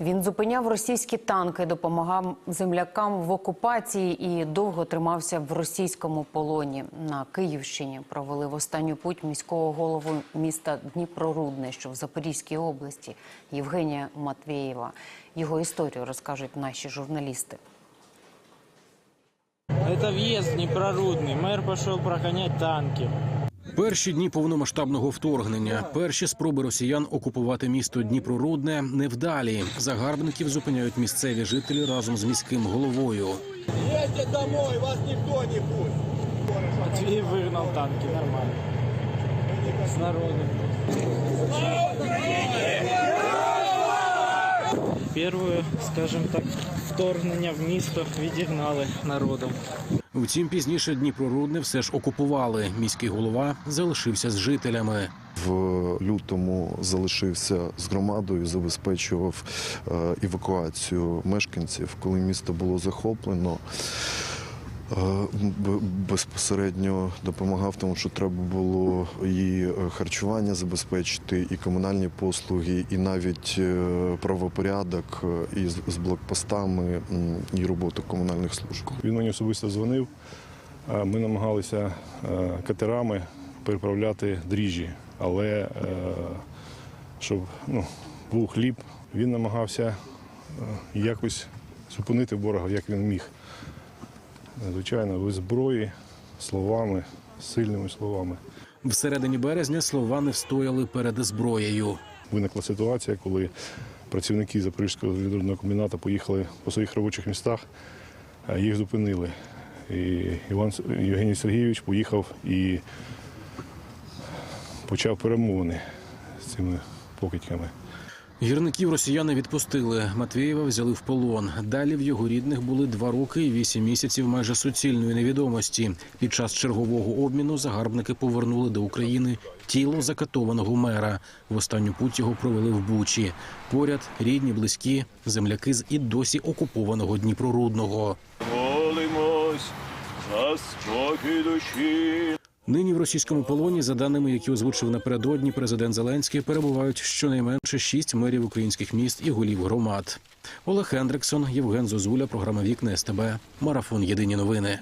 Він зупиняв російські танки, допомагав землякам в окупації і довго тримався в російському полоні. На Київщині провели в останню путь міського голову міста Дніпрорудне, що в Запорізькій області, Євгенія Матвєєва. Його історію розкажуть наші журналісти. Это въезд непрорудный. Мэр пошел прогонять танки. Перші дні повномасштабного вторгнення, перші спроби росіян окупувати місто Дніпрорудне невдалі. Загарбників зупиняють місцеві жителі разом з міським головою. Едьте домой, вас никто не пустит. Матвей выгнал танки, нормально. С народом. Первое, скажем так, вторгнення в місто відігнали народом. Втім, пізніше Дніпрорудне все ж окупували. Міський голова залишився з жителями. В лютому залишився з громадою, забезпечував е, евакуацію мешканців, коли місто було захоплено. Е, Безпосередньо допомагав, тому що треба було і е, харчування забезпечити, і комунальні послуги, і навіть е, правопорядок, е, і з- блокпостами, і роботу комунальних служб. Він мені особисто дзвонив. Ми намагалися катерами переправляти дріжджі, але щоб ну, був хліб, він намагався якось зупинити ворога, як він міг. Звичайно, без зброї, словами, сильними словами. Всередині березня слова не встояли перед зброєю. Виникла ситуація, коли працівники Запорізького залізного комбіната поїхали по своїх робочих містах, їх зупинили. І Іван Євгеній Сергійович поїхав і почав перемовини з цими покидьками. Гірників росіяни відпустили. Матвієва взяли в полон. Далі в його рідних були два роки і вісім місяців майже суцільної невідомості. Під час чергового обміну загарбники повернули до України тіло закатованого мера. В останню путь його провели в Бучі. Поряд рідні, близькі, земляки з і досі окупованого Дніпрорудного. Молимось за спокій душі. Нині в російському полоні, за даними, які озвучив напередодні президент Зеленський, перебувають щонайменше шість мерів українських міст і голів громад. Олег Хендриксон, Євген Зозуля, програма Вікна СТБ, Марафон Єдині новини.